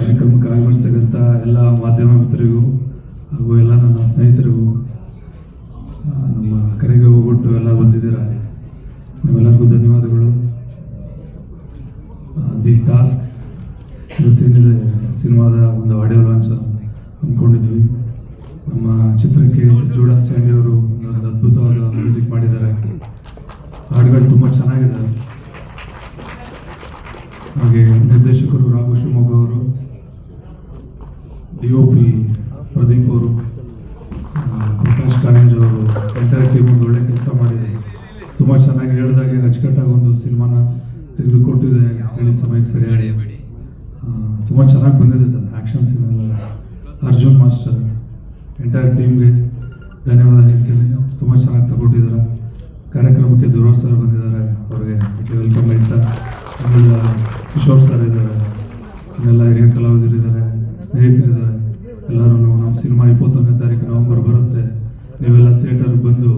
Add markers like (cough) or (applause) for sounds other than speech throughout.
ಕಾರ್ಯಕ್ರಮಕ್ಕೆ ಆಗಮಿಸ್ತಕ್ಕಂಥ ಎಲ್ಲ ಮಾಧ್ಯಮ ಮಿತ್ರರಿಗೂ ಹಾಗೂ ಎಲ್ಲ ನನ್ನ ಸ್ನೇಹಿತರಿಗೂ ನಮ್ಮ ಕರೆಗೆ ಹೋಗ್ಬಿಟ್ಟು ಎಲ್ಲ ಬಂದಿದ್ದೀರಾ? ನಿಮ್ಮೆಲ್ಲರಿಗೂ ಧನ್ಯವಾದಗಳು. ದಿ ಟಾಸ್ಕ್ ಇವತ್ತೇನಿದೆ ಸಿನಿಮಾದ ಒಂದು ಆಡಿಯೋ ಲಾಂಚ್ ಅಂದ್ಕೊಂಡಿದ್ವಿ. ನಮ್ಮ ಚಿತ್ರಕ್ಕೆ ಜೋಡಾ ಸ್ಯಾಂಡಿ ಅವರು ಒಂದು ಅದ್ಭುತವಾದ ಮ್ಯೂಸಿಕ್ ಮಾಡಿದ್ದಾರೆ. ಹಾಡುಗಳು ತುಂಬ ಚೆನ್ನಾಗಿದೆ. ಹಾಗೆ ನಿರ್ದೇಶಕರು ರಾಘು ಶಿವಮೊಗ್ಗ ಅವರು ಡಿ ಒ ಪಿ ಪ್ರದೀಪ್ ಅವರು ಪ್ರಕಾಶ್ ಕಾರಂಜ್ ಅವರು ಎಂಟೈರ್ ಟೀಮ್ ಒಂದು ಒಳ್ಳೆ ಕೆಲಸ ಮಾಡಿದೆ. ತುಂಬ ಚೆನ್ನಾಗಿ ಹೇಳಿದಾಗೆ, ಅಚ್ಚುಕಟ್ಟಾಗಿ ಒಂದು ಸಿನಿಮಾನ ತೆಗೆದುಕೊಟ್ಟಿದೆ. ಹೇಳಿ ಸಮಯಕ್ಕೆ ಸರಿಯಾಗಿ. ತುಂಬ ಚೆನ್ನಾಗಿ ಬಂದಿದೆ sir action cinema Arjun master entire ಟೀಮ್ಗೆ ಧನ್ಯವಾದ ಹೇಳ್ತೀನಿ. ತುಂಬ ಚೆನ್ನಾಗಿ ತಗೊಂಡಿದ್ದಾರೆ ಕಾರ್ಯಕ್ರಮಕ್ಕೆ ದುರೋ ಸರ್ ಬಂದಿದ್ದಾರೆ. ಅವ್ರಿಗೆ ವೆಲ್ಕಮ್ ಹೇಳ್ತಾ ಆಮೇಲೆ ಕಿಶೋರ್ ಸರ್ ಇದ್ದಾರೆ. ಇನ್ನೆಲ್ಲ ಹಿರಿಯ ಕಲಾವಿದರಿದ್ದಾರೆ. ಸ್ನೇಹಿತರಿದ್ದಾರೆ, ಎಲ್ಲರೂ ನಮ್ಮ ಸಿನಿಮಾ ಇಪ್ಪತ್ತೊಂದನೇ ತಾರೀಕು ನವೆಂಬರ್ ಬರುತ್ತೆ. ನೀವೆಲ್ಲ ಥಿಯೇಟರ್ಗೆ ಬಂದು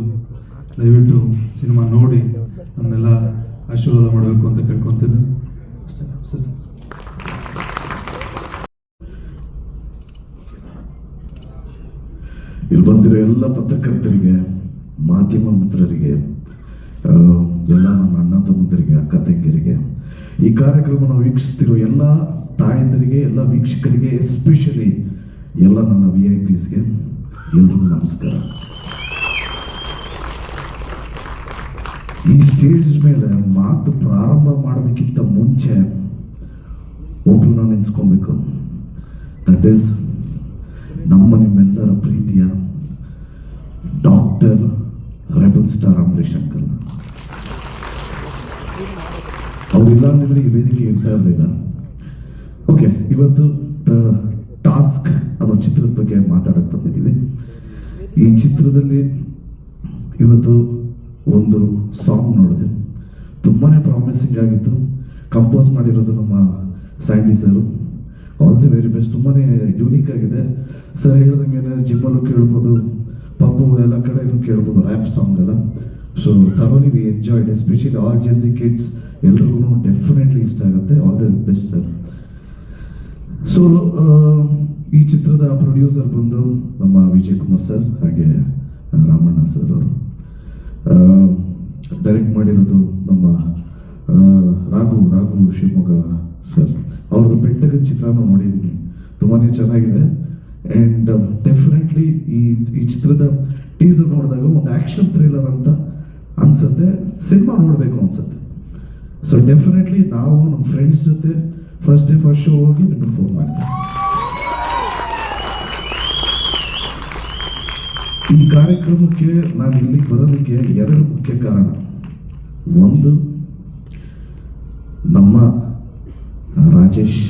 ದಯವಿಟ್ಟು ಸಿನಿಮಾ ನೋಡಿ ನಮ್ಮನ್ನೆಲ್ಲ ಆಶೀರ್ವಾದ ಮಾಡಬೇಕು ಅಂತ ಕೇಳ್ಕೊತೀನಿ ಅಷ್ಟೇ ಇಲ್ಲಿ ಬಂದಿರೋ ಎಲ್ಲ ಪತ್ರಕರ್ತರಿಗೆ, ಮಾಧ್ಯಮ ಮಿತ್ರರಿಗೆ ಎಲ್ಲ ನನ್ನ ಅಣ್ಣ ತಮ್ಮಂದಿರಿಗೆ, ಅಕ್ಕ ತಂಗಿರಿಗೆ ಈ ಕಾರ್ಯಕ್ರಮವನ್ನು ವೀಕ್ಷಿಸ್ತಿರೋ ಎಲ್ಲ ತಾಯಂದಿರಿಗೆ, ಎಲ್ಲ ವೀಕ್ಷಕರಿಗೆ ಎಸ್ಪೆಷಲಿ ಎಲ್ಲ ನನ್ನ ವಿ ಐ ಪಿಸ್ಗೆ ಎಲ್ರಿಗೂ ನಮಸ್ಕಾರ. ಈ ಸ್ಟೇಜ್ ಮೇಲೆ ಮಾತು ಪ್ರಾರಂಭ ಮಾಡೋದಕ್ಕಿಂತ ಮುಂಚೆ ಒಬ್ಬರನ್ನ ನೆನೆಸ್ಕೊಬೇಕು. ದಟ್ ಈಸ್ ನಮ್ಮ ನಿಮ್ಮೆಲ್ಲರ ಪ್ರೀತಿಯ doctor rebel star Ambareesh uncle ಅವ್ರಿಲ್ಲ ಅಂದಿದ್ರೆ ಈ ವೇದಿಕೆ ಇರ್ತಾ ಇರಲಿಲ್ಲ. ಇವತ್ತು ಟಾಸ್ಕ್ ಅನ್ನೋ ಚಿತ್ರದ ಬಗ್ಗೆ ಮಾತಾಡಕ್ ಬಂದಿದ್ದೀವಿ. ಈ ಚಿತ್ರದಲ್ಲಿ ಇವತ್ತು ಒಂದು ಸಾಂಗ್ ನೋಡಿದೆ. ತುಂಬಾನೇ ಪ್ರಾಮಿಸಿಂಗ್ ಆಗಿತ್ತು. ಕಂಪೋಸ್ ಮಾಡಿರೋದು ನಮ್ಮ Sandy sir. All the very best ತುಂಬಾನೇ ಯೂನಿಕ್ ಆಗಿದೆ. ಸರ್ ಹೇಳ್ದಂಗೆ ಜಿಮ್ಮಲ್ಲೂ ಕೇಳ್ಬೋದು ಪಪ್ಪು ಎಲ್ಲ ಕಡೆನೂ ಕೇಳ್ಬೋದು ರ್ಯಾಪ್ ಸಾಂಗ್ ಎಲ್ಲ. So ತರೋಲಿ we enjoyed especially all Gen Z kids ಎಲ್ರಿಗೂ ಡೆಫಿನೆಟ್ಲಿ ಇಷ್ಟ ಆಗುತ್ತೆ. All the best sir so ಈ ಚಿತ್ರದ ಪ್ರೊಡ್ಯೂಸರ್ ಬಂದು ನಮ್ಮ ವಿಜಯ್ ಕುಮಾರ್ ಸರ್ ಹಾಗೆ ರಾಮಣ್ಣ ಸರ್ ಅವರು. ಡೈರೆಕ್ಟ್ ಮಾಡಿರೋದು ನಮ್ಮ ರಾಘು ರಾಘು ಶಿವಮೊಗ್ಗ ಸರ್ ಅವ್ರದ್ದು ಬೆಟ್ಟದ ಚಿತ್ರನ ನೋಡಿದ್ದೀನಿ. ತುಂಬಾ ಚೆನ್ನಾಗಿದೆ. ಆ್ಯಂಡ್ ಡೆಫಿನೆಟ್ಲಿ ಈ ಈ ಚಿತ್ರದ ಟೀಸರ್ ನೋಡಿದಾಗ ಒಂದು ಆ್ಯಕ್ಷನ್ ಥ್ರಿಲ್ಲರ್ ಅಂತ ಅನ್ಸುತ್ತೆ. ಸಿನಿಮಾ ನೋಡಬೇಕು ಅನ್ಸುತ್ತೆ. ಸೊ ಡೆಫಿನೆಟ್ಲಿ ನಾವು ನಮ್ಮ ಫ್ರೆಂಡ್ಸ್ ಜೊತೆ ಫಸ್ಟ್ ಡೇ ಫಸ್ಟ್ ಶೋ ಹೋಗಿ ನಿಮಗೆ ಫೋನ್ ಮಾಡ್ತೀವಿ ಈ ಕಾರ್ಯಕ್ರಮಕ್ಕೆ ನಾನು ಇಲ್ಲಿಗೆ ಬರೋದಕ್ಕೆ ಎರಡು ಮುಖ್ಯ ಕಾರಣ. ಒಂದು, ನಮ್ಮ ರಾಜೇಶ್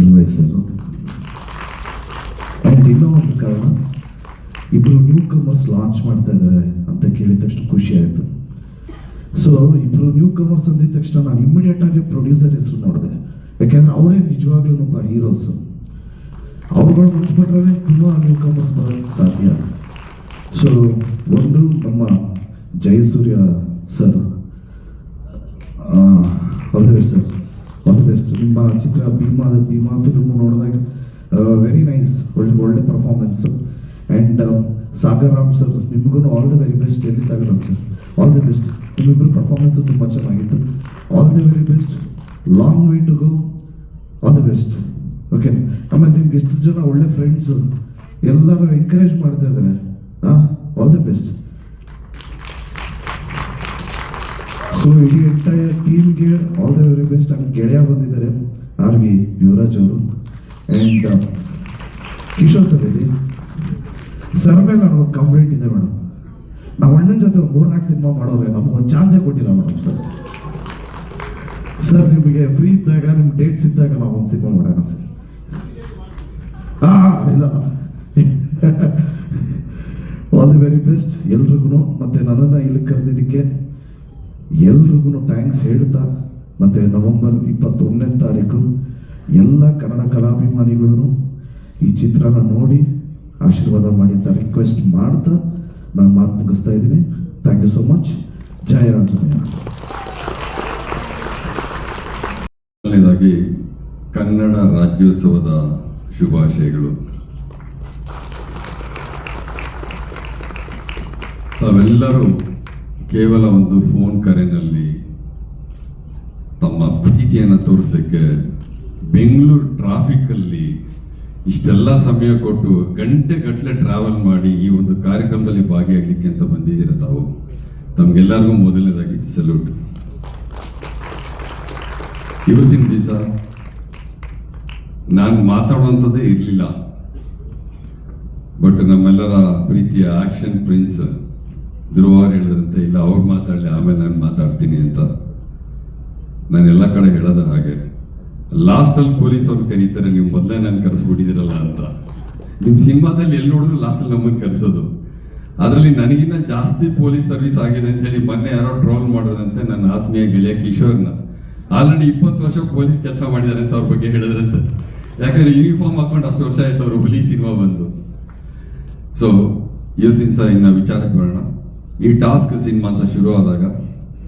ಎಲ್ವೈ ಸರ್ ಇನ್ನೂ ಒಂದು ಕಾರಣ ಇಬ್ಬರು ನ್ಯೂ ಕಮರ್ಸ್ ಲಾಂಚ್ ಮಾಡ್ತಾ ಇದ್ದಾರೆ ಅಂತ ಕೇಳಿದ ತಕ್ಷಣ ಖುಷಿ ಆಯಿತು. ಸೊ ಇಬ್ಬರು ನ್ಯೂ ಕಮರ್ಸ್ ಅಂದಿದ ತಕ್ಷಣ ನಾನು ಇಮಿಡಿಯೇಟ್ ಆಗಿ ಪ್ರೊಡ್ಯೂಸರ್ ಹೆಸರು ನೋಡಿದೆ. ಯಾಕೆಂದ್ರೆ ಅವರೇ ನಿಜವಾಗ್ಲೂ ಒಬ್ಬ ಹೀರೋಸ್ ಅವ್ರುಗಳು ಮುಚ್ಚಿಬಿಟ್ರೆ ತುಂಬ ನ್ಯೂ ಕಮರ್ಸ್ ಬರೋಕ್ಕೆ ಸಾಧ್ಯ. ಸೊ ಒಂದು ನಮ್ಮ Jayasurya sir all the best sir all the best ನಿಮ್ಮ ಚಿತ್ರ ಭೀಮಾದ ಭೀಮಾ ಫಿಲ್ಮ್ ನೋಡಿದಾಗ ವೆರಿ ನೈಸ್ ಒಳ್ಳೆ ಒಳ್ಳೆ performance and Sagar Ram sir ನಿಮಗೂ ಆಲ್ ದ ವೆರಿ ಬೆಸ್ಟ್ ಎಲ್ಲಿ Sagar Ram sir all the best ನಿಮ್ಮಿಬ್ಬರು performance ತುಂಬ ಚೆನ್ನಾಗಿತ್ತು. All the very best long way to go all the best okay ಆಮೇಲೆ ನಿಮ್ಗೆ ಎಷ್ಟು ಜನ ಒಳ್ಳೆ ಫ್ರೆಂಡ್ಸು ಎಲ್ಲರೂ ಎಂಕರೇಜ್ ಮಾಡ್ತಾ ಇದ್ದಾರೆ. ಹಾಂ ಆಲ್ ದಿ ಬೆಸ್ಟ್ ಸೊ ಇಡೀ ಎಂಟೈರ್ ಟೀಮ್ಗೆ ಆಲ್ ದ ವೆರಿ ಬೆಸ್ಟ್ ಹಂಗೆ ಗೆಳೆಯ ಬಂದಿದ್ದಾರೆ. ಆರ್ ವಿ ಯುವರಾಜ್ ಅವರು. ಆ್ಯಂಡ್ ಕಿಶೋರ್ ಸರ್ ಇಲ್ಲಿ ಸರ್ ಮೇಲೆ ಒಂದು ಕಂಪ್ಲೇಂಟ್ ಇದೆ ಮೇಡಮ್. ನಾವು ಅಣ್ಣನ ಜೊತೆ ಮೂರ್ನಾಲ್ಕು ಸಿನಿಮಾ ಮಾಡೋರೆ ನಮ್ಗೆ ಒಂದು ಚಾನ್ಸೇ ಕೊಟ್ಟಿಲ್ಲ ಮೇಡಮ್ ಸರ್. ಸರ್, ನಿಮಗೆ ಫ್ರೀ ಇದ್ದಾಗ ನಿಮ್ಗೆ ಡೇಟ್ಸ್ ಇದ್ದಾಗ ನಾವು ಒಂದು ಮಾಡೋಣ ಸರ್. ಹಾಂ ಇಲ್ಲ. ಆಲ್ ದಿ ವೆರಿ ಬೆಸ್ಟ್ ಎಲ್ರಿಗೂ ಮತ್ತು ನನ್ನನ್ನು ಇಲ್ಲಿ ಕರೆದಿದ್ದಕ್ಕೆ ಎಲ್ರಿಗೂ ಥ್ಯಾಂಕ್ಸ್ ಹೇಳ್ತಾ, ಮತ್ತು ನವೆಂಬರ್ ಇಪ್ಪತ್ತೊಂದನೇ ತಾರೀಕು ಎಲ್ಲ ಕನ್ನಡ ಕಲಾಭಿಮಾನಿಗಳು ಈ ಚಿತ್ರನ ನೋಡಿ ಆಶೀರ್ವಾದ ಮಾಡಿ ಅಂತ ರಿಕ್ವೆಸ್ಟ್ ಮಾಡ್ತಾ, ನಾನು ಮಾತು ಮುಗಿಸ್ತಾ ಇದ್ದೀನಿ. Thank you so much Jaya Anjaneya ಮೊದಲನೇದಾಗಿ ಕನ್ನಡ ರಾಜ್ಯೋತ್ಸವದ ಶುಭಾಶಯಗಳು. ತಾವೆಲ್ಲರೂ ಕೇವಲ ಒಂದು ಫೋನ್ ಕರೆನಲ್ಲಿ ತಮ್ಮ ಪ್ರೀತಿಯನ್ನು ತೋರಿಸ್ಲಿಕ್ಕೆ ಬೆಂಗಳೂರು ಟ್ರಾಫಿಕ್ಕಲ್ಲಿ ಇಷ್ಟೆಲ್ಲ ಸಮಯ ಕೊಟ್ಟು ಗಂಟೆ ಗಟ್ಟಲೆ ಟ್ರಾವೆಲ್ ಮಾಡಿ ಈ ಒಂದು ಕಾರ್ಯಕ್ರಮದಲ್ಲಿ ಭಾಗಿಯಾಗಲಿಕ್ಕೆ ಅಂತ ಬಂದಿದ್ದೀರ ತಾವು? ತಮಗೆಲ್ಲರಿಗೂ ಮೊದಲನೇದಾಗಿ ಸಲ್ಯೂಟ್ ಇವತ್ತಿನ ದಿವಸ ನಾನು ಮಾತಾಡುವಂಥದ್ದೇ ಇರಲಿಲ್ಲ. ಬಟ್ ನಮ್ಮೆಲ್ಲರ ಪ್ರೀತಿಯ ಆಕ್ಷನ್ ಪ್ರಿನ್ಸ್ ಧ್ರುವ ಅವ್ರು ಹೇಳಿದ್ರಂತೆ, ಇಲ್ಲ, ಅವ್ರು ಮಾತಾಡಲಿ, ಆಮೇಲೆ ನಾನು ಮಾತಾಡ್ತೀನಿ ಅಂತ. ನಾನು ಎಲ್ಲ ಕಡೆ ಹೇಳೋದು ಹಾಗೆ ಲಾಸ್ಟಲ್ಲಿ ಪೊಲೀಸ್ ಅವ್ರು ಕರೀತಾರೆ, ನೀವು ಮೊದಲೇ ನಾನು ಕರೆಸ್ಬಿಟ್ಟಿದ್ದೀರಲ್ಲ ಅಂತ. ನಿಮ್ಮ ಸಿನಿಮಾದಲ್ಲಿ ಎಲ್ಲಿ ನೋಡಿದ್ರು ಲಾಸ್ಟಲ್ಲಿ ನಮ್ಮನ್ನು ಕರೆಸೋದು. ಅದರಲ್ಲಿ ನನಗಿನ್ನ ಜಾಸ್ತಿ ಪೊಲೀಸ್ ಸರ್ವಿಸ್ ಆಗಿದೆ ಅಂತ ಹೇಳಿ ಮೊನ್ನೆ ಯಾರೋ ಟ್ರೋಲ್ ಮಾಡಿದ್ರಂತೆ ನನ್ನ ಆತ್ಮೀಯ ಗೆಳೆಯ ಕಿಶೋರ್ನ. ಆಲ್ರೆಡಿ ಇಪ್ಪತ್ತು ವರ್ಷ ಪೊಲೀಸ್ ಕೆಲಸ ಮಾಡಿದ್ದಾರೆ ಅಂತ ಅವ್ರ ಬಗ್ಗೆ ಹೇಳಿದ್ರಂತೆ. ಯಾಕಂದ್ರೆ ಯೂನಿಫಾರ್ಮ್ ಹಾಕೊಂಡು ಅಷ್ಟು ವರ್ಷ ಆಯ್ತು ಅವರು ಹುಲಿ ಸಿನಿಮಾ ಬಂದು. ಸೊ ಇವತ್ತಿನ ಸಹ ಇನ್ನ ವಿಚಾರಕ್ಕೆ ಬರೋಣ. ಈ ಟಾಸ್ಕ್ ಸಿನಿಮಾ ಅಂತ ಶುರು ಆದಾಗ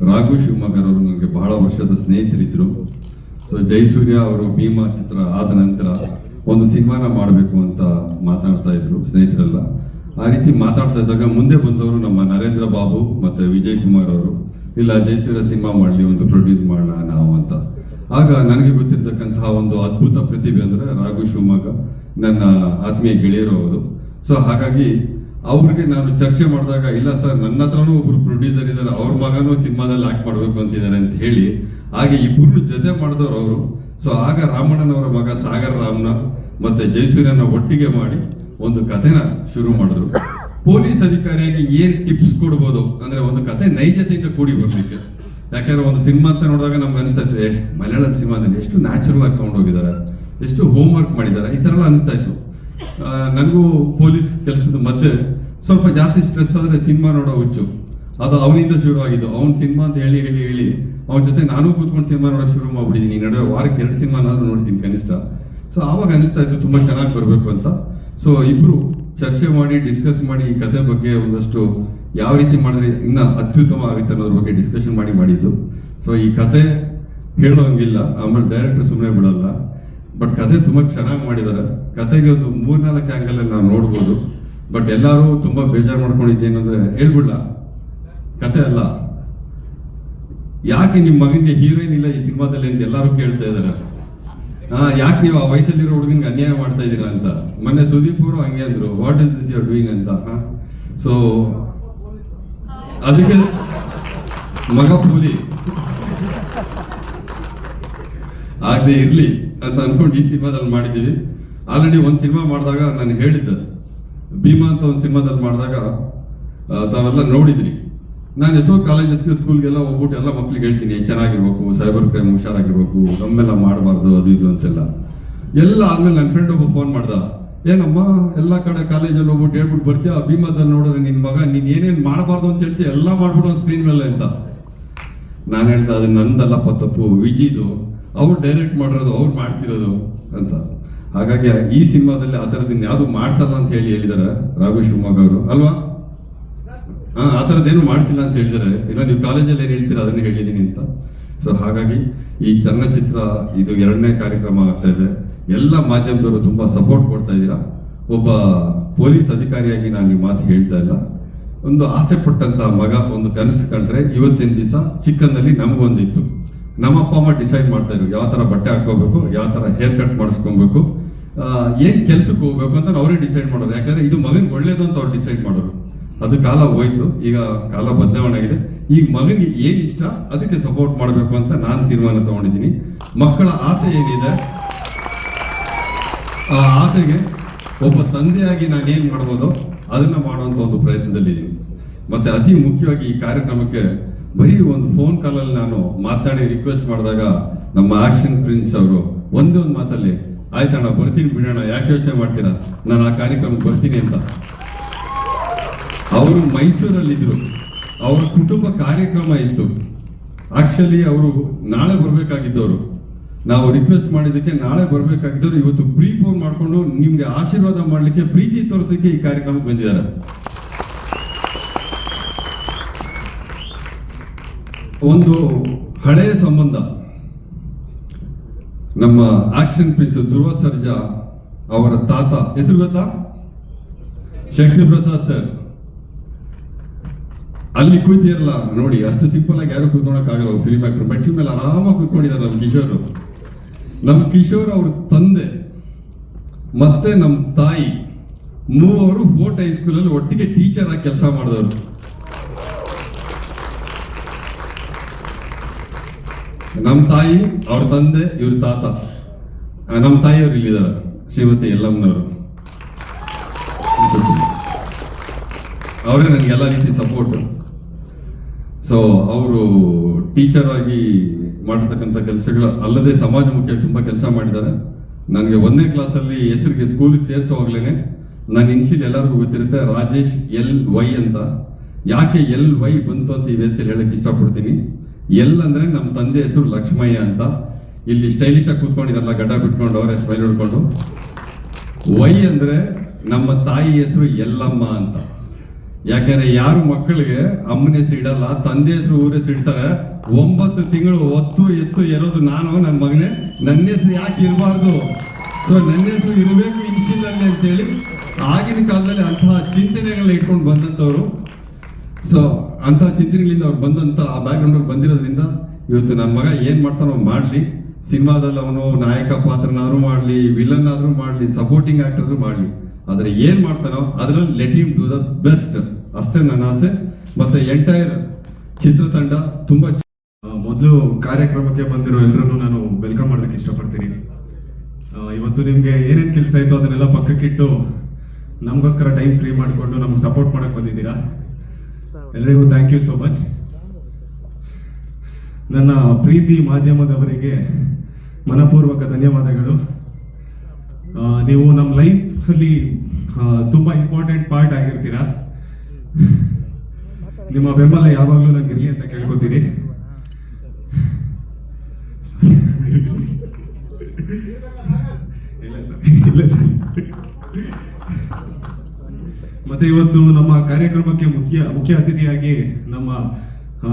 ರಾಘು ಶಿವಮೊಗ್ಗರ್ ಅವರು ನನಗೆ ಬಹಳ ವರ್ಷದ ಸ್ನೇಹಿತರಿದ್ರು. ಸೊ ಜಯಸೂರ್ಯ ಅವರು ಭೀಮಾ ಚಿತ್ರ ಆದ ನಂತರ ಒಂದು ಸಿನಿಮಾನ ಮಾಡಬೇಕು ಅಂತ ಮಾತಾಡ್ತಾ ಇದ್ರು, ಸ್ನೇಹಿತರೆಲ್ಲ. ಆ ರೀತಿ ಮಾತಾಡ್ತಾ ಇದ್ದಾಗ ಮುಂದೆ ಬಂದವರು ನಮ್ಮ ನರೇಂದ್ರ ಬಾಬು ಮತ್ತೆ ವಿಜಯ್ ಕುಮಾರ್ ಅವರು. ಇಲ್ಲ ಜಯಸೂರ್ಯ ಸಿನಿಮಾ ಮಾಡಲಿ, ಒಂದು ಪ್ರೊಡ್ಯೂಸ್ ಮಾಡೋಣ ನಾವು ಅಂತ. ಆಗ ನನಗೆ ಗೊತ್ತಿರ್ತಕ್ಕಂತಹ ಒಂದು ಅದ್ಭುತ ಪ್ರತಿಭೆ ಅಂದ್ರೆ ರಾಘು ಶಿವಮೊಗ್ಗ, ನನ್ನ ಆತ್ಮೀಯ ಗೆಳೆಯರು ಅವರು. ಸೊ ಹಾಗಾಗಿ ಅವ್ರಿಗೆ ನಾನು ಚರ್ಚೆ ಮಾಡಿದಾಗ, ಇಲ್ಲ ಸರ್, ನನ್ನ ಹತ್ರನೂ ಒಬ್ರು ಪ್ರೊಡ್ಯೂಸರ್ ಇದ್ದಾರೆ, ಅವ್ರ ಮಗನೂ ಸಿನಿಮಾದಲ್ಲಿ ಆಕ್ಟ್ ಮಾಡಬೇಕು ಅಂತಿದ್ದಾರೆ ಅಂತ ಹೇಳಿ, ಹಾಗೆ ಇಬ್ಬರು ಜೊತೆ ಮಾಡಿದವರು ಅವರು. ಸೊ ಆಗ ರಾಮಣ್ಣನವರ ಮಗ ಸಾಗರ್ ರಾಮನ ಮತ್ತೆ ಜಯಸೂರ್ಯನ ಒಟ್ಟಿಗೆ ಮಾಡಿ ಒಂದು ಕಥೆನ ಶುರು ಮಾಡಿದ್ರು. ಪೊಲೀಸ್ ಅಧಿಕಾರಿಯಾಗಿ ಏನು ಟಿಪ್ಸ್ ಕೊಡ್ಬೋದು ಅಂದ್ರೆ ಒಂದು ಕತೆ ನೈಜತೆಯಿಂದ ಕೂಡಿ ಬರ್ಲಿಕ್ಕೆ. ಯಾಕಂದ್ರೆ ಒಂದು ಸಿನಿಮಾ ಅಂತ ನೋಡಿದಾಗ ನಮ್ಗೆ ಅನಿಸ್ತೈತೆ ಮಲಯಾಳಂ ಸಿನಿಮಾದಲ್ಲಿ ಎಷ್ಟು ನ್ಯಾಚುರಲ್ ಆಗಿ ತಗೊಂಡೋಗಿದ್ದಾರೆ, ಎಷ್ಟು ಹೋಮ್ ವರ್ಕ್ ಮಾಡಿದ್ದಾರೆ, ಈ ಥರ ಎಲ್ಲ ಅನಿಸ್ತಾ ಇತ್ತು. ನನಗೂ ಪೊಲೀಸ್ ಕೆಲಸದ ಮಧ್ಯೆ ಸ್ವಲ್ಪ ಜಾಸ್ತಿ ಸ್ಟ್ರೆಸ್ ಆದರೆ ಸಿನಿಮಾ ನೋಡೋ ಹುಚ್ಚು. ಅದು ಅವನಿಂದ ಶುರು ಆಗಿದ್ದು ಅವ್ನ ಸಿನಿಮಾ ಅಂತ ಹೇಳಿ ಹೇಳಿ ಹೇಳಿ, ಅವನ ಜೊತೆ ನಾನು ಕೂತ್ಕೊಂಡು ಸಿನಿಮಾ ನೋಡೋಕೆ ಶುರು ಮಾಡ್ಬಿಟ್ಟಿದ್ದೀನಿ. ನಡುವೆ ವಾರಕ್ಕೆ ಎರಡು ಸಿನಿಮಾನಾದ್ರೂ ನೋಡ್ತೀನಿ ಕನಿಷ್ಠ. ಸೊ ಆವಾಗ ಅನಿಸ್ತಾ ಇತ್ತು, ತುಂಬಾ ಚೆನ್ನಾಗಿ ಬರಬೇಕು ಅಂತ. ಸೊ ಇಬ್ರು ಚರ್ಚೆ ಮಾಡಿ ಡಿಸ್ಕಸ್ ಮಾಡಿ ಈ ಕಥೆ ಬಗ್ಗೆ ಒಂದಷ್ಟು ಯಾವ ರೀತಿ ಮಾಡಿದ್ರೆ ಇನ್ನ ಅತ್ಯುತ್ತಮ ಆಗುತ್ತೆ ಅನ್ನೋದ್ರ ಬಗ್ಗೆ ಡಿಸ್ಕಷನ್ ಮಾಡಿ ಮಾಡಿದ್ದು. ಸೊ ಈ ಕತೆ ಹೇಳೋಂಗಿಲ್ಲ. ಆಮೇಲೆ ಡೈರೆಕ್ಟರ್ ಸುಮ್ಮನೆ ಬಿಡಲ್ಲ. ಬಟ್ ಕತೆ ತುಂಬಾ ಚೆನ್ನಾಗಿ ಮಾಡಿದ್ದಾರೆ ಕತೆಗೆ ಒಂದು ಮೂರ್ನಾಲ್ಕು ಆಂಗಲ್ ನಾವು ನೋಡ್ಬೋದು. ಬಟ್ ಎಲ್ಲರೂ ತುಂಬಾ ಬೇಜಾರು ಮಾಡ್ಕೊಂಡಿದ್ದೇನಂದ್ರೆ ಹೇಳ್ಬಿಡ್ಲ. ಕತೆ ಅಲ್ಲ. ಯಾಕೆ ನಿಮ್ಮ ಮಗನಿಗೆ ಹೀರೋಯಿನ್ ಇಲ್ಲ ಈ ಸಿನಿಮಾದಲ್ಲಿ ಅಂತ ಎಲ್ಲರೂ ಕೇಳ್ತಾ ಇದಾರೆ. ಹಾ ಯಾಕೆ ನೀವು ಆ ವಯಸ್ಸಲ್ಲಿರೋ ಹುಡುಗನಿಗೆ ಅನ್ಯಾಯ ಮಾಡ್ತಾ ಇದ್ದೀರಾ ಅಂತ? ಮೊನ್ನೆ ಸುದೀಪ್ ಅವರು ಹಂಗೆ ಅಂದ್ರು what is this your doing ಅಂತ. ಸೊ ಅದಕ್ಕೆ ಮಗ ಪೂಲಿ ಆಗದೆ ಇರ್ಲಿ ಅಂತ ಅನ್ಕೊಂಡು ಈ ಸಿನಿಮಾದಲ್ಲಿ ಮಾಡಿದ್ದೀವಿ. ಆಲ್ರೆಡಿ ಒಂದು ಸಿನಿಮಾ ಮಾಡಿದಾಗ ನಾನು ಹೇಳಿದ್ದೆ. ಭೀಮಾ ಅಂತ ಒಂದು ಸಿನಿಮಾದಲ್ಲಿ ಮಾಡಿದಾಗ ತಾವೆಲ್ಲ ನೋಡಿದ್ರಿ. ನಾನು ಎಷ್ಟೋ ಕಾಲೇಜಸ್ಗೆ ಸ್ಕೂಲ್ಗೆಲ್ಲ ಹೋಗ್ಬಿಟ್ಟು ಎಲ್ಲ ಮಕ್ಳಿಗೆ ಹೇಳ್ತೀನಿ ಚೆನ್ನಾಗಿರ್ಬೇಕು ಸೈಬರ್ ಕ್ರೈಮ್ ಹುಷಾರಾಗಿರ್ಬೇಕು ನಮ್ಮೆಲ್ಲ ಮಾಡಬಾರ್ದು, ಅದು ಇದು ಅಂತೆಲ್ಲ. ಎಲ್ಲ ಆದ್ಮೇಲೆ ನನ್ನ ಫ್ರೆಂಡ್ ಒಬ್ಬ ಫೋನ್ ಮಾಡ್ದ, ಏನಮ್ಮ, ಎಲ್ಲ ಕಡೆ ಕಾಲೇಜಲ್ಲಿ ಹೋಗ್ಬಿಟ್ಟು ಹೇಳ್ಬಿಟ್ಟು ಬರ್ತೀಯ? ಭೀಮಾದಲ್ಲಿ ನೋಡಿದ್ರೆ ನಿನ್ನ ಮಗ, ನೀನು ಏನೇನು ಮಾಡಬಾರ್ದು ಅಂತ ಹೇಳ್ತೀಯ? ಎಲ್ಲ ಮಾಡ್ಬಿಡು ಸ್ಕ್ರೀನ್ ಮೇಲೆ ಅಂತ. ನಾನು ಹೇಳ್ದೆ, ಅದು ನಂದಲ್ಲಪ್ಪ ತಪ್ಪು ವಿಜಿದು. ಅವ್ರು ಡೈರೆಕ್ಟ್ ಮಾಡಿರೋದು, ಅವ್ರು ಮಾಡ್ತಿರೋದು ಅಂತ. ಹಾಗಾಗಿ ಈ ಸಿನಿಮಾದಲ್ಲಿ ಆ ಥರದ್ದು ಯಾವುದು ಮಾಡ್ಸಲ್ಲ ಅಂತ ಹೇಳಿ ಹೇಳಿದ್ದಾರೆ ರಾಘು ಶಿವಮೊಗ್ಗ ಅವರು. ಅಲ್ವಾ? ಆ ಥರದ್ದೇನು ಮಾಡಿಸಿಲ್ಲ ಅಂತ ಹೇಳಿದರೆ ಇಲ್ಲ ನೀವು ಕಾಲೇಜಲ್ಲಿ ಏನು ಹೇಳ್ತೀರಾ ಅದನ್ನು ಹೇಳಿದ್ದೀನಿ ಅಂತ. ಸೊ ಹಾಗಾಗಿ ಈ ಚಲನಚಿತ್ರ ಇದು ಎರಡನೇ ಕಾರ್ಯಕ್ರಮ ಆಗ್ತಾ ಇದೆ. ಎಲ್ಲ ಮಾಧ್ಯಮದವರು ತುಂಬಾ ಸಪೋರ್ಟ್ ಕೊಡ್ತಾ ಇದ್ದೀರಾ? ಒಬ್ಬ ಪೊಲೀಸ್ ಅಧಿಕಾರಿಯಾಗಿ ನಾನು ಈ ಮಾತು ಹೇಳ್ತಾ ಇಲ್ಲ. ಒಂದು ಆಸೆ ಪಟ್ಟಂತ ಮಗ ಒಂದು ಕನಸು ಕಂಡ್ರೆ ಇವತ್ತಿನ ದಿವಸ ಚಿಕ್ಕಂದಲ್ಲಿ ನಮಗೊಂದಿತ್ತು. ನಮ್ಮ ಅಪ್ಪ ಅಮ್ಮ ಡಿಸೈಡ್ ಮಾಡ್ತಾ ಇದ್ರು ಯಾವ ತರ ಬಟ್ಟೆ ಹಾಕೋಬೇಕು ಯಾವ ತರ ಹೇರ್ ಕಟ್ ಮಾಡಿಸ್ಕೊಬೇಕು ಏನು ಕೆಲ್ಸಕ್ಕೆ ಹೋಗ್ಬೇಕು ಅಂತ ಅವರೇ ಡಿಸೈಡ್ ಮಾಡೋರು. ಯಾಕಂದ್ರೆ ಇದು ಮಗನ್ ಒಳ್ಳೇದು ಅಂತ ಅವ್ರು ಡಿಸೈಡ್ ಮಾಡೋರು. ಅದು ಕಾಲ ಹೋಯ್ತು, ಈಗ ಕಾಲ ಬದಲಾವಣೆ ಆಗಿದೆ ಈಗ ಮಗನಿಗೆ ಏನ್ ಇಷ್ಟ, ಅದಕ್ಕೆ ಸಪೋರ್ಟ್ ಮಾಡಬೇಕು ಅಂತ ನಾನು ತೀರ್ಮಾನ ತಗೊಂಡಿದ್ದೀನಿ. ಮಕ್ಕಳ ಆಸೆ ಏನಿದೆ? ಆ ಆಸೆಗೆ ಒಬ್ಬ ತಂದೆಯಾಗಿ ನಾನು ಏನ್ ಅದನ್ನು ಅದನ್ನ ಮಾಡುವಂತ ಒಂದು ಪ್ರಯತ್ನದಲ್ಲಿದ್ದೀನಿ ಮತ್ತೆ ಅತಿ ಮುಖ್ಯವಾಗಿ ಈ ಕಾರ್ಯಕ್ರಮಕ್ಕೆ ಬರೀ ಒಂದು ಫೋನ್ ಕಾಲಲ್ಲಿ ನಾನು ಮಾತಾಡಿ ರಿಕ್ವೆಸ್ಟ್ ಮಾಡಿದಾಗ ನಮ್ಮ ಆಕ್ಷನ್ ಪ್ರಿನ್ಸ್ ಅವರು ಒಂದೇ ಒಂದು ಮಾತಲ್ಲಿ, ಆಯ್ತಣ್ಣ, ಬರ್ತೀನಿ ಬಿಡೋಣ, ಯಾಕೆ ಯೋಚನೆ ಮಾಡ್ತೀರಾ? ನಾನು ಆ ಕಾರ್ಯಕ್ರಮಕ್ಕೆ ಬರ್ತೀನಿ ಅಂತ. ಅವರು ಮೈಸೂರಲ್ಲಿದ್ದರು. ಅವರ ಕುಟುಂಬ ಕಾರ್ಯಕ್ರಮ ಇತ್ತು. ಆಕ್ಚುಲಿ ಅವರು ನಾಳೆ ಬರಬೇಕಾಗಿದ್ದವರು. ನಾವು ರಿಕ್ವೆಸ್ಟ್ ಮಾಡಿದ್ದಕ್ಕೆ ನಾಳೆ ಬರಬೇಕಾಗಿದ್ದವರು ಇವತ್ತು ಪ್ರೀ ಫೋನ್ ಮಾಡಿಕೊಂಡು ನಿಮಗೆ ಆಶೀರ್ವಾದ ಮಾಡಲಿಕ್ಕೆ ಪ್ರೀತಿ ತೋರಿಸಲಿಕ್ಕೆ ಈ ಕಾರ್ಯಕ್ರಮಕ್ಕೆ ಬಂದಿದ್ದಾರೆ. ಒಂದು ಹಳೆಯ ಸಂಬಂಧ. ನಮ್ಮ ಆಕ್ಷನ್ ಪ್ರಿನ್ಸ್ ಧ್ರುವ ಸರ್ಜಾ ಅವರ ತಾತ. ಹೆಸರು ಗೊತ್ತಾ? ಶಕ್ತಿ ಪ್ರಸಾದ್ ಸರ್. ಅಲ್ಲಿ ಕೂತಿರಲ್ಲ, ನೋಡಿ, ಅಷ್ಟು ಸಿಂಪಲ್ ಆಗಿ ಯಾರು ಕೂತ್ಕೊಳಕ್ ಆಗಲ್ಲ ಫಿಲ್ಮ್ ಆಕ್ಟರ್ ಮೆಟ್ಲ ಮೇಲೆ ಆರಾಮಾಗಿ ಕೂತ್ಕೊಂಡಿದ್ದಾರೆ ನಮ್ಮ ಕಿಶೋರ್. ನಮ್ಮ ಕಿಶೋರ್ ಅವ್ರ ತಂದೆ, ಮತ್ತೆ ನಮ್ಮ ತಾಯಿ, ಮೂವರು ಫೋರ್ಟ್ ಹೈಸ್ಕೂಲಲ್ಲಿ ಒಟ್ಟಿಗೆ ಟೀಚರ್ ಆಗಿ ಕೆಲಸ ಮಾಡಿದವರು. ನಮ್ಮ ತಾಯಿ, ಅವ್ರ ತಂದೆ, ಇವ್ರ ತಾತ. ನಮ್ಮ ತಾಯಿಯವರು ಇಲ್ಲಿದ್ದಾರೆ, ಶ್ರೀಮತಿ ಎಲ್ಲಮ್ಮನವರು ಅವರೇ ನನಗೆ ಎಲ್ಲ ರೀತಿ ಸಪೋರ್ಟ್ ಸೊ ಅವರು ಟೀಚರ್ ಆಗಿ ಮಾಡತಕ್ಕಂಥ ಕೆಲಸಗಳು ಅಲ್ಲದೆ ಸಮಾಜಮುಖಿಯಾಗಿ ತುಂಬ ಕೆಲಸ ಮಾಡಿದ್ದಾರೆ. ನನಗೆ ಒಂದನೇ ಕ್ಲಾಸಲ್ಲಿ ಹೆಸರಿಗೆ ಸ್ಕೂಲಿಗೆ ಸೇರಿಸೋವಾಗ್ಲೇನೆ ನನ್ನ ಇನ್ಶಿಯಲ್ ಎಲ್ಲರಿಗೂ ಗೊತ್ತಿರುತ್ತೆ, ರಾಜೇಶ್ ಎಲ್ ವೈ ಅಂತ. ಯಾಕೆ ಎಲ್ ವೈ ಬಂತು ಅಂತ ಈ ವೇದಿಕೆಯಲ್ಲಿ ಹೇಳಕ್ಕೆ ಇಷ್ಟಪಡ್ತೀನಿ. ಎಲ್ ಅಂದ್ರೆ ನಮ್ಮ ತಂದೆ ಹೆಸರು ಲಕ್ಷ್ಮಯ್ಯ ಅಂತ. ಇಲ್ಲಿ ಸ್ಟೈಲಿಶ್ ಆಗಿ ಕೂತ್ಕೊಂಡಿದಾರಲ್ಲ ಗಡ್ಡ ಬಿಟ್ಕೊಂಡು ಅವರೇ ಸ್ಮೈಲ್ ಹಿಡ್ಕೊಂಡು. ವೈ ಅಂದ್ರೆ ನಮ್ಮ ತಾಯಿ ಹೆಸರು ಎಲ್ಲಮ್ಮ ಅಂತ. ಯಾಕಂದ್ರೆ ಯಾರು ಮಕ್ಕಳಿಗೆ ಅಮ್ಮನ ಹೆಸರು ಇಡಲ್ಲ ತಂದೆ ಹೆಸರು ಊರ ಹೆಸರು ಇಡ್ತಾರೆ ಒಂಬತ್ತು ತಿಂಗಳು ಒತ್ತು ಎತ್ತು ಇರೋದು ನಾನು ನನ್ನ ಮಗನೇ. ನನ್ನ ಹೆಸರು ಯಾಕೆ ಇರಬಾರ್ದು? ಸೊ ನನ್ನ ಹೆಸರು ಇರಬೇಕು ಇನ್ಶಿಲಲ್ಲಿ ಅಂತೇಳಿ ಆಗಿನ ಕಾಲದಲ್ಲಿ ಅಂತಹ ಚಿಂತನೆಗಳನ್ನ ಇಟ್ಕೊಂಡು ಬಂದಂಥವ್ರು. ಸೊ ಅಂತಹ ಚಿಂತನೆಗಳಿಂದ ಅವ್ರು ಬಂದಂತ ಆ ಬ್ಯಾಕ್ಗ್ರೌಂಡ್ ಬಂದಿರೋದ್ರಿಂದ ಇವತ್ತು ನನ್ನ ಮಗ ಏನ್ ಮಾಡ್ತಾನೋ ಮಾಡ್ಲಿ. ಸಿನಿಮಾದಲ್ಲಿ ಅವನು ನಾಯಕ ಪಾತ್ರನಾದ್ರೂ ಮಾಡ್ಲಿ ವಿಲನ್ ಆದ್ರೂ ಮಾಡ್ಲಿ ಸಪೋರ್ಟಿಂಗ್ ಆಕ್ಟರ್ ಮಾಡ್ಲಿ. ಆದ್ರೆ ಏನ್ ಮಾಡ್ತಾರೋ ಅದ್ರಲ್ಲಿ let him do the best ಅಷ್ಟೇ ನನ್ನ ಆಸೆ. ಮತ್ತೆ ಎಂಟೈರ್ ಚಿತ್ರತಂಡ ತುಂಬಾ ಮೊದಲು ಕಾರ್ಯಕ್ರಮಕ್ಕೆ ಬಂದಿರೋ ಎಲ್ಲರನ್ನು ನಾನು ವೆಲ್ಕಮ್ ಮಾಡೋದಕ್ಕೆ ಇಷ್ಟಪಡ್ತೀನಿ. ಇವತ್ತು ನಿಮಗೆ ಏನೇನು ಕೆಲಸ ಇತ್ತು ಅದನ್ನೆಲ್ಲ ಪಕ್ಕಕ್ಕಿಟ್ಟು ನಮಗೋಸ್ಕರ ಟೈಮ್ ಫ್ರೀ ಮಾಡಿಕೊಂಡು ನಮ್ಗೆ ಸಪೋರ್ಟ್ ಮಾಡಕ್ಕೆ ಬಂದಿದ್ದೀರಾ? ಎಲ್ಲರಿಗೂ ಥ್ಯಾಂಕ್ ಯು ಸೋ ಮಚ್ ನನ್ನ ಪ್ರೀತಿ ಮಾಧ್ಯಮದವರಿಗೆ ಮನಪೂರ್ವಕ ಧನ್ಯವಾದಗಳು. ನೀವು ನಮ್ಮ ಲೈಫಲ್ಲಿ ತುಂಬ ಇಂಪಾರ್ಟೆಂಟ್ ಪಾರ್ಟ್ ಆಗಿರ್ತೀರಾ? ನಿಮ್ಮ ಬೆಂಬಲ ಯಾವಾಗಲೂ ನಂಗೆ ಇರಲಿ ಅಂತ ಕೇಳ್ಕೊತೀನಿ. ಮತ್ತೆ ಇವತ್ತು ನಮ್ಮ ಕಾರ್ಯಕ್ರಮಕ್ಕೆ ಮುಖ್ಯ ಮುಖ್ಯ ಅತಿಥಿಯಾಗಿ ನಮ್ಮ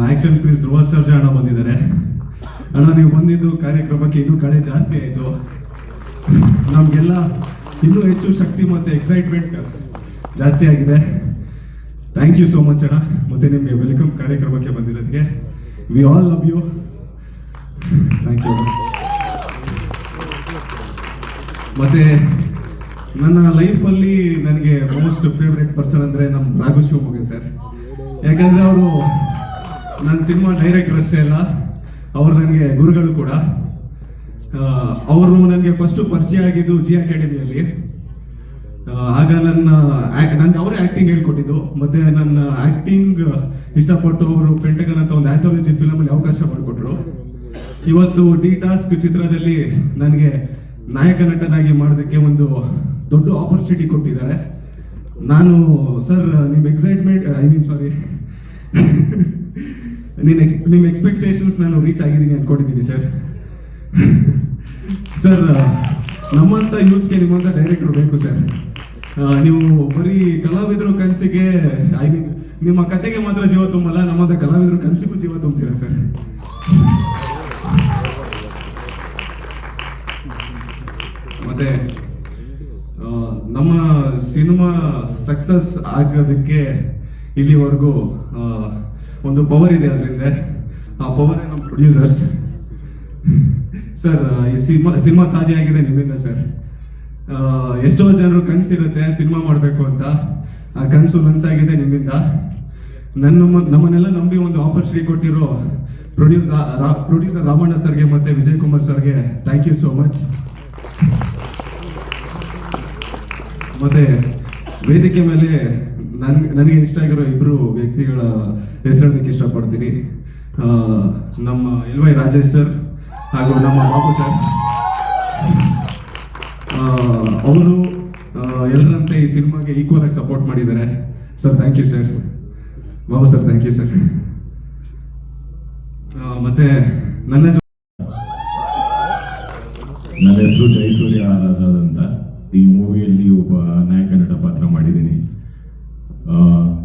ಆಕ್ಷನ್ ಕ್ರೀಸ್ ಧ್ರುವ ಸರ್ಜಾ ಅಣ್ಣ ಬಂದಿದ್ದಾರೆ. ಅಣ್ಣ, ನೀವು ಬಂದಿದ್ದು ಕಾರ್ಯಕ್ರಮಕ್ಕೆ ಇನ್ನೂ ಕಳೆ ಜಾಸ್ತಿ ಆಯಿತು. ನಮಗೆಲ್ಲ ಇನ್ನೂ ಹೆಚ್ಚು ಶಕ್ತಿ ಮತ್ತು ಎಕ್ಸೈಟ್ಮೆಂಟ್ ಜಾಸ್ತಿ ಆಗಿದೆ. ಥ್ಯಾಂಕ್ ಯು ಸೋ ಮಚ್ ಅಣ್ಣ. ಮತ್ತೆ ನಿಮಗೆ ವೆಲ್ಕಮ್ ಕಾರ್ಯಕ್ರಮಕ್ಕೆ ಬಂದಿರೋದಕ್ಕೆ. We all love you thank you ಮತ್ತೆ ನನ್ನ ಲೈಫಲ್ಲಿ ನನಗೆ ಮೋಸ್ಟ್ ಫೇವ್ರೆಟ್ ಪರ್ಸನ್ ಅಂದರೆ ನಮ್ಮ ರಾಘು ಶಿವಮೊಗ್ಗ ಸರ್ ಯಾಕಂದರೆ ಅವರು ನನ್ನ ಸಿನಿಮಾ ಡೈರೆಕ್ಟರ್ ಅಷ್ಟೇ ಅಲ್ಲ, ಅವರು ನನಗೆ ಗುರುಗಳು ಕೂಡ. ಅವರು ನನಗೆ ಫಸ್ಟ್ ಪರಿಚಯ ಆಗಿದ್ದು ಜಿ ಅಕಾಡೆಮಿಯಲ್ಲಿ ಆಗ ನನ್ನ ನನಗೆ ಅವರೇ ಆಕ್ಟಿಂಗ್ ಹೇಳ್ಕೊಟ್ಟಿದ್ದು. ಮತ್ತೆ ನನ್ನ ಆಕ್ಟಿಂಗ್ ಇಷ್ಟಪಟ್ಟು ಅವರು ಪೆಂಟಗನ್ ಅಂತ ಒಂದು ಆಂಥಾಲಜಿ ಫಿಲಮ್ ಅಲ್ಲಿ ಅವಕಾಶ ಮಾಡಿಕೊಟ್ರು. ಇವತ್ತು ಡಿ ಟಾಸ್ಕ್ ಚಿತ್ರದಲ್ಲಿ ನನಗೆ ನಾಯಕ ನಟನಾಗಿ ಮಾಡೋದಕ್ಕೆ ಒಂದು ದೊಡ್ಡ ಆಪರ್ಚುನಿಟಿ ಕೊಟ್ಟಿದ್ದಾರೆ. ನಾನು ಸರ್ ನಿಮ್ಮ ಎಕ್ಸೈಟ್ಮೆಂಟ್ ಐ ಮೀನ್ ಸಾರಿ ನಿನ್ನ ಎಕ್ಸ್ ನಿಮ್ಮ ಎಕ್ಸ್ಪೆಕ್ಟೇಷನ್ಸ್ ನಾನು ರೀಚ್ ಆಗಿದ್ದೀನಿ ಅಂದ್ಕೊಂಡಿದ್ದೀನಿ ಸರ್ (laughs) ಸರ್ ನಮ್ಮಂತ ಯೂಸ್ಗೆ ನಿಮ್ಮಂತ ಡೈರೆಕ್ಟರ್ ಬೇಕು ಸರ್ ನೀವು ಬರೀ ಕಲಾವಿದರು ಕನಸಿಗೆ ಐ ಮೀನ್ ನಿಮ್ಮ ಕತೆಗೆ ಮಾತ್ರ ಜೀವ ತುಂಬಲ್ಲ, ನಮ್ಮಂತ ಕಲಾವಿದರು ಕನಸಿಗೂ ಜೀವ ತುಂಬ್ತೀರಾ ಸರ್ ಮತ್ತೆ ನಮ್ಮ ಸಿನಿಮಾ ಸಕ್ಸಸ್ ಆಗೋದಕ್ಕೆ ಇಲ್ಲಿವರೆಗೂ ಒಂದು ಪವರ್ ಇದೆ ಅದರಿಂದ. ಆ ಪವರ್ ನಮ್ಮ ಪ್ರೊಡ್ಯೂಸರ್ಸ್ ಸರ್ ಈ ಸಿನಿಮಾ ಸಿನಿಮಾ ಸಾಧ್ಯ ಆಗಿದೆ ನಿಮ್ಮಿಂದ ಸರ್ ಎಷ್ಟೋ ಜನರು ಕನಸಿರುತ್ತೆ ಸಿನಿಮಾ ಮಾಡಬೇಕು ಅಂತ. ಆ ಕನಸು ನನಸಾಗಿದೆ ನಿಮ್ಮಿಂದ. ನನ್ನ ನಮ್ಮನ್ನೆಲ್ಲ ನಂಬಿ ಒಂದು ಆಪರ್ಚುನಿಟಿ ಕೊಟ್ಟಿರೋ ಪ್ರೊಡ್ಯೂಸ್ ಪ್ರೊಡ್ಯೂಸರ್ ರಾಮಣ್ಣ ಸರ್ಗೆ ಮತ್ತೆ ವಿಜಯ್ ಕುಮಾರ್ ಸರ್ಗೆ ಥ್ಯಾಂಕ್ ಯು ಸೋ ಮಚ್ ಮತ್ತೆ ವೇದಿಕೆ ಮೇಲೆ ನನ್, ನನಗೆ ಇಷ್ಟ ಆಗಿರೋ ಇಬ್ರು ವ್ಯಕ್ತಿಗಳ ಹೆಸರಕ್ಕೆ ಇಷ್ಟಪಡ್ತೀನಿ. ನಮ್ಮ ಎಲ್ ವೈ ರಾಜೇಶ್ ಸರ್ ಹಾಗೂ ನಮ್ಮ ಬಾಬು ಸರ್. ಅವರು ಎಲ್ಲರಂತೆ ಈ ಸಿನಿಮಾಗೆ ಈಕ್ವಲ್ ಆಗಿ ಸಪೋರ್ಟ್ ಮಾಡಿದ್ದಾರೆ. Sir thank you sir Babu sir thank you sir ಮತ್ತೆ ನನ್ನ ನನ್ನ ಹೆಸರು ಜೈಸೂರ್ಯ ಆರಾಜ್ ಅಂತ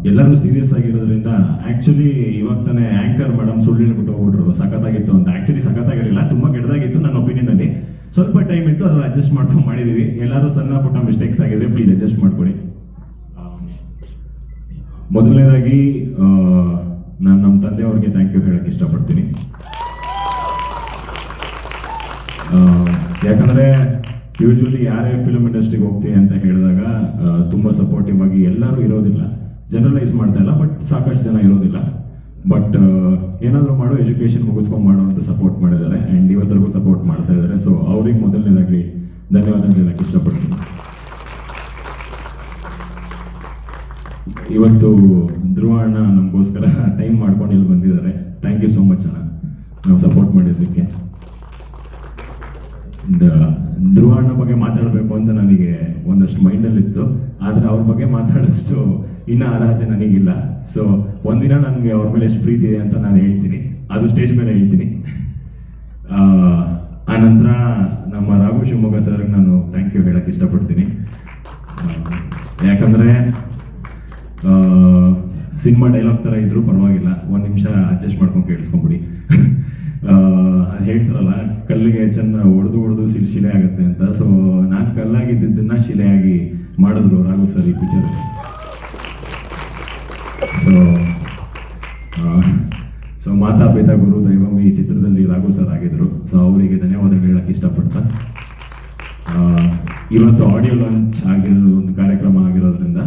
ಎಲ್ಲರೂ ಸೀರಿಯಸ್ ಆಗಿರೋದ್ರಿಂದ ಆಕ್ಚುಲಿ ಇವಾಗ ತಾನೇ ಆಂಕರ್ ಮೇಡಮ್ ಸುಳ್ಳು ಹೇಳ್ಬಿಟ್ಟು ಹೋಗ್ಬಿಟ್ರು. ಸಖತ್ತಾಗಿತ್ತು ಅಂತ. ಆಕ್ಚುಲಿ ಸಖತ್ತಾಗಿರಲಿಲ್ಲ. ತುಂಬಾ ಕೆಟ್ಟದಾಗಿತ್ತು ನನ್ನ ಒಪಿನಿಯನ್ ಅಲ್ಲಿ. ಸ್ವಲ್ಪ ಟೈಮ್ ಇತ್ತು ಅದನ್ನ ಅಡ್ಜಸ್ಟ್ ಮಾಡ್ಕೊಂಡು ಮಾಡಿದೀವಿ. ಎಲ್ಲರೂ ಸಣ್ಣ ಪುಟ್ಟ ಮಿಸ್ಟೇಕ್ಸ್ ಆಗಿದ್ರೆ ಪ್ಲೀಸ್ ಅಡ್ಜಸ್ಟ್ ಮಾಡ್ಕೊಡಿ. ಮೊದಲನೇದಾಗಿ ನಾನು ನಮ್ಮ ತಂದೆಯವ್ರಿಗೆ ಥ್ಯಾಂಕ್ ಯು ಹೇಳಕ್ಕೆ ಇಷ್ಟಪಡ್ತೀನಿ. ಯಾಕಂದರೆ ಯೂಶ್ವಲಿ ಯಾರೇ ಫಿಲ್ಮ್ ಇಂಡಸ್ಟ್ರಿಗೆ ಹೋಗ್ತೀನಿ ಅಂತ ಹೇಳಿದಾಗ ತುಂಬಾ ಸಪೋರ್ಟಿವ್ ಆಗಿ ಎಲ್ಲರೂ ಇರೋದಿಲ್ಲ. ಜನರಲೈಸ್ ಮಾಡ್ತಾ ಇಲ್ಲ ಬಟ್ ಸಾಕಷ್ಟು ಜನ ಇರೋದಿಲ್ಲ. ಬಟ್ ಏನಾದರೂ ಮಾಡೋ ಎಜುಕೇಷನ್ ಮುಗಿಸ್ಕೊಂಡು ಮಾಡೋ ಅಂತ ಸಪೋರ್ಟ್ ಮಾಡಿದ್ದಾರೆ. ಆ್ಯಂಡ್ ಇವತ್ತರೆಗೂ ಸಪೋರ್ಟ್ ಮಾಡ್ತಾ ಇದ್ದಾರೆ. ಸೊ ಅವ್ರಿಗೆ ಮೊದಲನೇದಾಗಲಿ ಧನ್ಯವಾದ ಹೇಳಕ್ಕೆ ಇಷ್ಟಪಡ್ತೀನಿ. ಇವತ್ತು ಧ್ರುವ ಅಣ್ಣ ನಮಗೋಸ್ಕರ ಟೈಮ್ ಮಾಡ್ಕೊಂಡು ಇಲ್ಲಿ ಬಂದಿದ್ದಾರೆ. ಥ್ಯಾಂಕ್ ಯು ಸೋ ಮಚ್ ಅಣ್ಣ. ನಾವು ಸಪೋರ್ಟ್ ಮಾಡಿದ್ದಕ್ಕೆ. ಧ್ರುವ ಅಣ್ಣ ಬಗ್ಗೆ ಮಾತಾಡಬೇಕು ಅಂತ ನನಗೆ ಒಂದಷ್ಟು ಮೈಂಡಲ್ಲಿತ್ತು ಆದರೆ ಅವ್ರ ಬಗ್ಗೆ ಮಾತಾಡೋಷ್ಟು ಇನ್ನ ಅರ್ಹತೆ ನನಗಿಲ್ಲ. ಸೊ ಒಂದಿನ ನನಗೆ ಅವ್ರ ಮೇಲೆ ಎಷ್ಟು ಪ್ರೀತಿ ಇದೆ ಅಂತ ನಾನು ಹೇಳ್ತೀನಿ. ಅದು ಸ್ಟೇಜ್ ಮೇಲೆ ಹೇಳ್ತೀನಿ. ಆ, ನಂತರ ನಮ್ಮ ರಾಘು ಶಿವಮೊಗ್ಗ ಸರ್ಗೆ ನಾನು ಥ್ಯಾಂಕ್ ಯು ಹೇಳಕ್ಕೆ ಇಷ್ಟಪಡ್ತೀನಿ. ಯಾಕಂದರೆ ಸಿನಿಮಾ ಡೈಲಾಗ್ ಥರ ಇದ್ರು ಪರವಾಗಿಲ್ಲ. ಒಂದು ನಿಮಿಷ ಅಡ್ಜಸ್ಟ್ ಮಾಡ್ಕೊಂಡು ಕೇಳಿಸ್ಕೊಂಬಿಡಿ. ಹೇಳ್ತಾರಲ್ಲ ಕಲ್ಲಿಗೆ ಚೆನ್ನ ಹೊಡೆದು ಹೊಡೆದು ಶಿಲೆ ಆಗುತ್ತೆ ಅಂತ. ಸೊ ನಾನು ಕಲ್ಲಾಗಿದ್ದನ್ನ ಶಿಲೆಯಾಗಿ ಮಾಡಿದ್ರು ರಾಘು ಸರ್ ಈ ಪಿಕ್ಚರಲ್ಲಿ ಸೊ ಸೊ ಮಾತಾ ಪಿತಾ ಗುರು ದೈವಂ ಈ ಚಿತ್ರದಲ್ಲಿ ರಾಘು ಸರ್ ಆಗಿದ್ರು. ಸೊ ಅವರಿಗೆ ಧನ್ಯವಾದಗಳು ಹೇಳಕ್ಕೆ ಇಷ್ಟಪಡ್ತಾ. ಇವತ್ತು ಆಡಿಯೋ ಲಾಂಚ್ ಆಗಿರೋ ಒಂದು ಕಾರ್ಯಕ್ರಮ ಆಗಿರೋದ್ರಿಂದ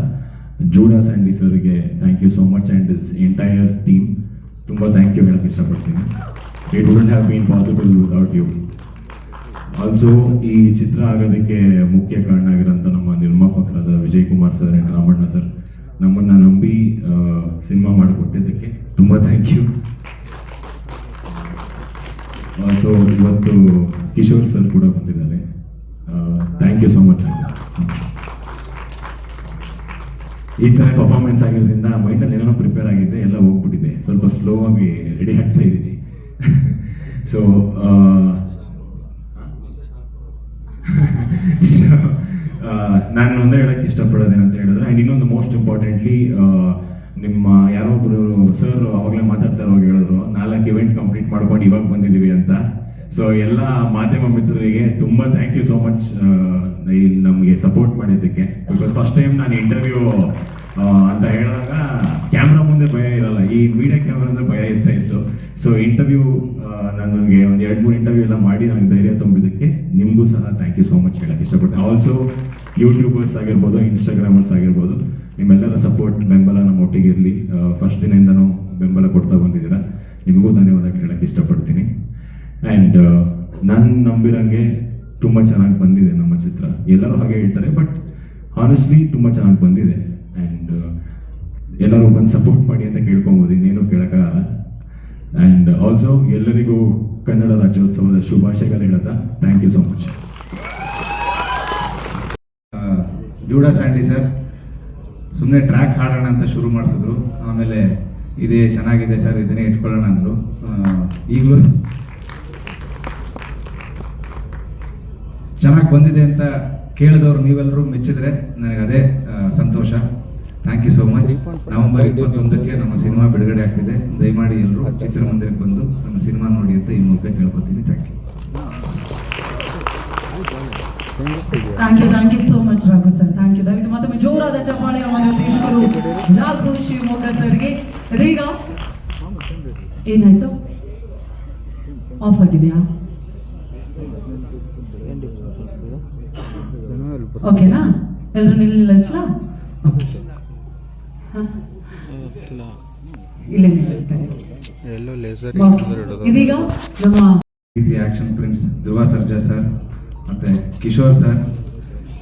ಜೂಡಾ ಸ್ಯಾಂಡಿ ಸರ್ಗೆ thank you so much and is entire team ತುಂಬ ಥ್ಯಾಂಕ್ ಯು ಹೇಳಕ್ಕೆ ಇಷ್ಟಪಡ್ತೀನಿ. It wouldn't have been possible without you also ಈ ಚಿತ್ರ ಆಗೋದಕ್ಕೆ ಮುಖ್ಯ ಕಾರಣ ಆಗಿರೋಂಥ ನಮ್ಮ ನಿರ್ಮಾಪಕರಾದ Vijay Kumar sir and Ramanna sir ನಮ್ಮನ್ನು ನಂಬಿ ಸಿನಿಮಾ ಮಾಡಿಕೊಟ್ಟಿದ್ದಕ್ಕೆ ತುಂಬ ಥ್ಯಾಂಕ್ ಯು ಸೊ ಇವತ್ತು ಕಿಶೋರ್ ಸರ್ ಕೂಡ ಬಂದಿದ್ದಾರೆ. ಥ್ಯಾಂಕ್ ಯು ಸೋ ಮಚ್ ಈ ಥರ ಪರ್ಫಾರ್ಮೆನ್ಸ್ ಆಗಿರೋದ್ರಿಂದ ಮೈಂಡಲ್ಲಿ ಏನೋ ಪ್ರಿಪೇರ್ ಆಗಿದೆ ಎಲ್ಲ ಹೋಗ್ಬಿಟ್ಟಿದೆ. ಸ್ವಲ್ಪ ಸ್ಲೋ ಆಗಿ ರೆಡಿ ಆಗ್ತಾ ಇದ್ದೀನಿ ಸೊ (laughs) ನಾನು ಒಂದೇ ಹೇಳಕ್ಕೆ ಇಷ್ಟಪಡೋದೇನಂತ ಹೇಳಿದ್ರೆ ಆ್ಯಂಡ್ ಇನ್ನೊಂದು ಮೋಸ್ಟ್ ಇಂಪಾರ್ಟೆಂಟ್ಲಿ ನಿಮ್ಮ ಯಾರೋ ಒಬ್ಬರು ಸರ್ ಅವಾಗಲೇ ಮಾತಾಡ್ತಾ ಇರುವಾಗ ಹೇಳಿದ್ರು, ನಾಲ್ಕು ಇವೆಂಟ್ ಕಂಪ್ಲೀಟ್ ಮಾಡ್ಕೊಂಡು ಇವಾಗ ಬಂದಿದ್ದೀವಿ ಅಂತ. ಸೊ ಎಲ್ಲ ಮಾಧ್ಯಮ ಮಿತ್ರರಿಗೆ ತುಂಬಾ ಥ್ಯಾಂಕ್ ಯು ಸೋ ಮಚ್ ನಮಗೆ ಸಪೋರ್ಟ್ ಮಾಡಿದ್ದಕ್ಕೆ. ಬಿಕಾಸ್ ಫಸ್ಟ್ ಟೈಮ್ ನಾನು ಇಂಟರ್ವ್ಯೂ ಅಂತ ಹೇಳಿದಾಗ ಕ್ಯಾಮ್ರಾ ಮುಂದೆ ಭಯ ಇರಲ್ಲ. ಈ ಮೀಡಿಯಾ ಕ್ಯಾಮ್ರಾ ಅಂದ್ರೆ ಭಯ ಇರ್ತಾ ಇತ್ತು. ಸೊ ಇಂಟರ್ವ್ಯೂ ನನಗೆ ಒಂದು ಎರಡು ಮೂರು ಇಂಟರ್ವ್ಯೂ ಎಲ್ಲ ಮಾಡಿ ನನಗೆ ಧೈರ್ಯ ತುಂಬಿದ್ದಕ್ಕೆ ನಿಮಗೂ ಸಹ ಥ್ಯಾಂಕ್ ಯು ಸೋ ಮಚ್ ಹೇಳಕ್ಕೆ ಇಷ್ಟಪಟ್ಟು ಆಲ್ಸೋ ಯೂಟ್ಯೂಬರ್ಸ್ ಆಗಿರ್ಬೋದು ಇನ್ಸ್ಟಾಗ್ರಾಮರ್ಸ್ ಆಗಿರ್ಬೋದು, ನಿಮ್ಮೆಲ್ಲರ ಸಪೋರ್ಟ್ ಬೆಂಬಲ ನಮ್ಮ ಒಟ್ಟಿಗೆ ಇರಲಿ. ಫಸ್ಟ್ ದಿನದಿಂದನೂ ಬೆಂಬಲ ಕೊಡ್ತಾ ಬಂದಿದ್ದೀರಾ. ನಿಮಗೂ ಧನ್ಯವಾದ ಹೇಳಕ್ಕೆ ಇಷ್ಟಪಡ್ತೀನಿ. ಆ್ಯಂಡ್ ನಾನು ನಂಬಿರಂಗೆ ತುಂಬ ಚೆನ್ನಾಗಿ ಬಂದಿದೆ ನಮ್ಮ ಚಿತ್ರ. ಎಲ್ಲರೂ ಹಾಗೆ ಹೇಳ್ತಾರೆ ಬಟ್ ಆನೆಸ್ಟ್ಲಿ ತುಂಬ ಚೆನ್ನಾಗಿ ಬಂದಿದೆ. ಆ್ಯಂಡ್ ಎಲ್ಲರೂ ಬಂದು ಸಪೋರ್ಟ್ ಮಾಡಿ ಅಂತ ಕೇಳ್ಕೊಬೋದು, ಇನ್ನೇನು ಕೇಳೋಕ್ಕಾಗಲ್ಲ. ಆ್ಯಂಡ್ ಆಲ್ಸೋ ಎಲ್ಲರಿಗೂ ಕನ್ನಡ ರಾಜ್ಯೋತ್ಸವದ ಶುಭಾಶಯಗಳು ಹೇಳುತ್ತಾ thank you so much Judah Sandy sir ಸುಮ್ಮನೆ ಟ್ರ್ಯಾಕ್ ಹಾಡೋಣ ಅಂತ ಶುರು ಮಾಡಿಸಿದ್ರು. ಆಮೇಲೆ ಇದೇ ಚೆನ್ನಾಗಿದೆ ಸರ್, ಇದನ್ನೇ ಇಟ್ಕೊಳ್ಳೋಣ ಅಂದರು. ಈಗಲೂ ಚೆನ್ನಾಗಿ ಬಂದಿದೆ ಅಂತ ಕೇಳಿದವರು ನೀವೆಲ್ಲರೂ ಮೆಚ್ಚಿದ್ರೆ ನನಗೆ ಅದೇ ಸಂತೋಷ. Thank you so much November ಇಪ್ಪತ್ತೊಂದಕ್ಕೆ ನಮ್ಮ ಸಿನಿಮಾ ಬಿಡುಗಡೆ ಆಗ್ತಿದೆ. ದಯಮಾಡಿ ಎಲ್ಲರೂ ಚಿತ್ರಮಂದಿರಕ್ಕೆ ಬಂದು ನಮ್ಮ ಸಿನಿಮಾ ನೋಡಿ ಅಂತ ಈ ಮೂಲಕ ಕೇಳ್ಕೊತೀನಿ. Thank you thank you thank you so much Raghu sir thank you ದಯವಿಟ್ಟು ಮತ್ತೊಮ್ಮೆ ಜೋರಾದ ಚಪ್ಪಾಳೆ ನಮ್ಮ ನಿರ್ದೇಶಕರು ರಾಘು ಶಿವಮೊಗ್ಗ ಸರ್ಗೆ. ಇದೀಗ ಏನಾಯ್ತು? ಆಫ್ ಆಗಿದೆಯಾ? ಓಕೆನಾ? ಎಲ್ಲರೂ ನಿಲ್ಲಿಸ್ಲಾ? ಇಲ್ಲೇ ನಿಲ್ಲಿಸ್ತಾರೆ. ಎಲ್ಲೋ ಲೇಸರ್. ಇದೀಗ ನಮ್ಮ ರೀತಿಯ action prince Dhruva Sarja sir ಮತ್ತೆ ಕಿಶೋರ್ ಸರ್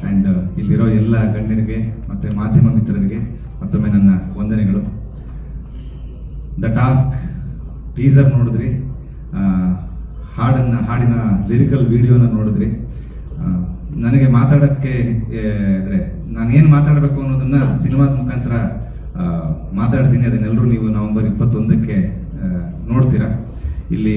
ಆ್ಯಂಡ್ ಇಲ್ಲಿರೋ ಎಲ್ಲ ಗಣ್ಯರಿಗೆ ಮತ್ತೆ ಮಾಧ್ಯಮ ಮಿತ್ರರಿಗೆ ಮತ್ತೊಮ್ಮೆ ನನ್ನ ವಂದನೆಗಳು. ದ ಟಾಸ್ಕ್ ಟೀಸರ್ ನೋಡಿದ್ರಿ. ಆ, ಹಾಡನ್ನ ಹಾಡಿನ ಲಿರಿಕಲ್ ವಿಡಿಯೋನ ನೋಡಿದ್ರಿ. ನನಗೆ ಮಾತಾಡೋಕ್ಕೆ ಅಂದರೆ ನಾನು ಏನು ಮಾತಾಡಬೇಕು ಅನ್ನೋದನ್ನ ಸಿನಿಮಾದ ಮುಖಾಂತರ ಮಾತಾಡ್ತೀನಿ. ಅದನ್ನೆಲ್ಲರೂ ನೀವು ನವೆಂಬರ್ ಇಪ್ಪತ್ತೊಂದಕ್ಕೆ ನೋಡ್ತೀರಾ? ಇಲ್ಲಿ